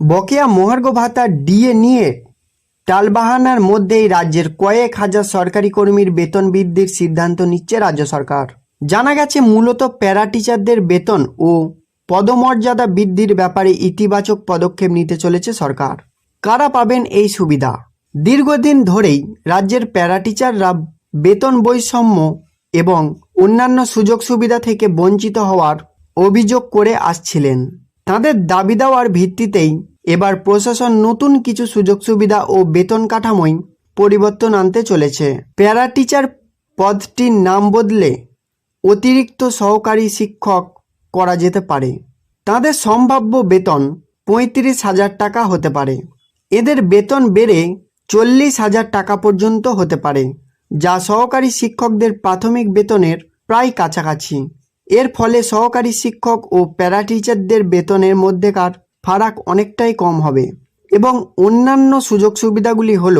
বকেয়া মহার্ঘ ভাতা ডিএ নিয়ে টালবাহানার মধ্যেই রাজ্যের কয়েক হাজার সরকারি কর্মীর বেতন বৃদ্ধির সিদ্ধান্ত নিচ্ছে রাজ্য সরকার। জানা গেছে, মূলত প্যারা টিচারদের বেতন ও পদমর্যাদা বৃদ্ধির ব্যাপারে ইতিবাচক পদক্ষেপ নিতে চলেছে সরকার। কারা পাবেন এই সুবিধা? দীর্ঘদিন ধরেই রাজ্যের প্যারা টিচাররা বেতন বৈষম্য এবং অন্যান্য সুযোগ সুবিধা থেকে বঞ্চিত হওয়ার অভিযোগ করে আসছিলেন। তাদের দাবি দেওয়ার ভিত্তিতেই এবার প্রশাসন নতুন কিছু সুযোগ সুবিধা ও বেতন কাঠামোয় পরিবর্তন আনতে চলেছে। প্যারা টিচার পদটির নাম বদলে অতিরিক্ত সহকারী শিক্ষক করা যেতে পারে। তাদের সম্ভাব্য বেতন পঁয়ত্রিশ হাজার টাকা হতে পারে। এদের বেতন বেড়ে চল্লিশ হাজার টাকা পর্যন্ত হতে পারে, যা সহকারী শিক্ষকদের প্রাথমিক বেতনের প্রায় কাছাকাছি। এর ফলে সহকারী শিক্ষক ও প্যারা টিচারদের বেতনের মধ্যেকার ফারাক অনেকটাই কম হবে। এবং অন্যান্য সুযোগ সুবিধাগুলি হল,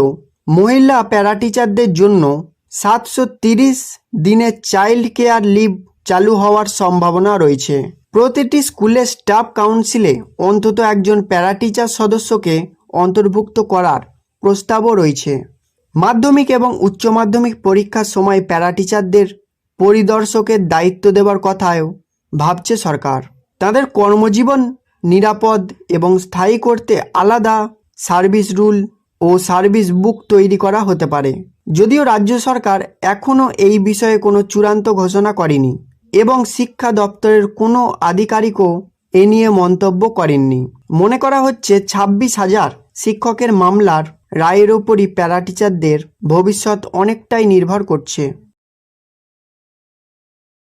মহিলা প্যারাটিচারদের জন্য সাতশো তিরিশ দিনের চাইল্ড কেয়ার লিভ চালু হওয়ার সম্ভাবনা রয়েছে। প্রতিটি স্কুলের স্টাফ কাউন্সিলে অন্তত একজন প্যারাটিচার সদস্যকে অন্তর্ভুক্ত করার প্রস্তাবও রয়েছে। মাধ্যমিক এবং উচ্চ মাধ্যমিক পরীক্ষার সময় প্যারাটিচারদের পরিদর্শকের দায়িত্ব দেওয়ার কথাও ভাবছে সরকার। তাদের কর্মজীবন নিরাপদ এবং স্থায়ী করতে আলাদা সার্ভিস রুল ও সার্ভিস বুক তৈরি করা হতে পারে। যদিও রাজ্য সরকার এখনও এই বিষয়ে কোনো চূড়ান্ত ঘোষণা করেনি এবং শিক্ষা দপ্তরের কোনো আধিকারিকও এ নিয়ে মন্তব্য করেননি। মনে করা হচ্ছে ছাব্বিশ হাজার শিক্ষকের মামলার রায়ের ওপরই প্যারা টিচারদের ভবিষ্যৎ অনেকটাই নির্ভর করছে।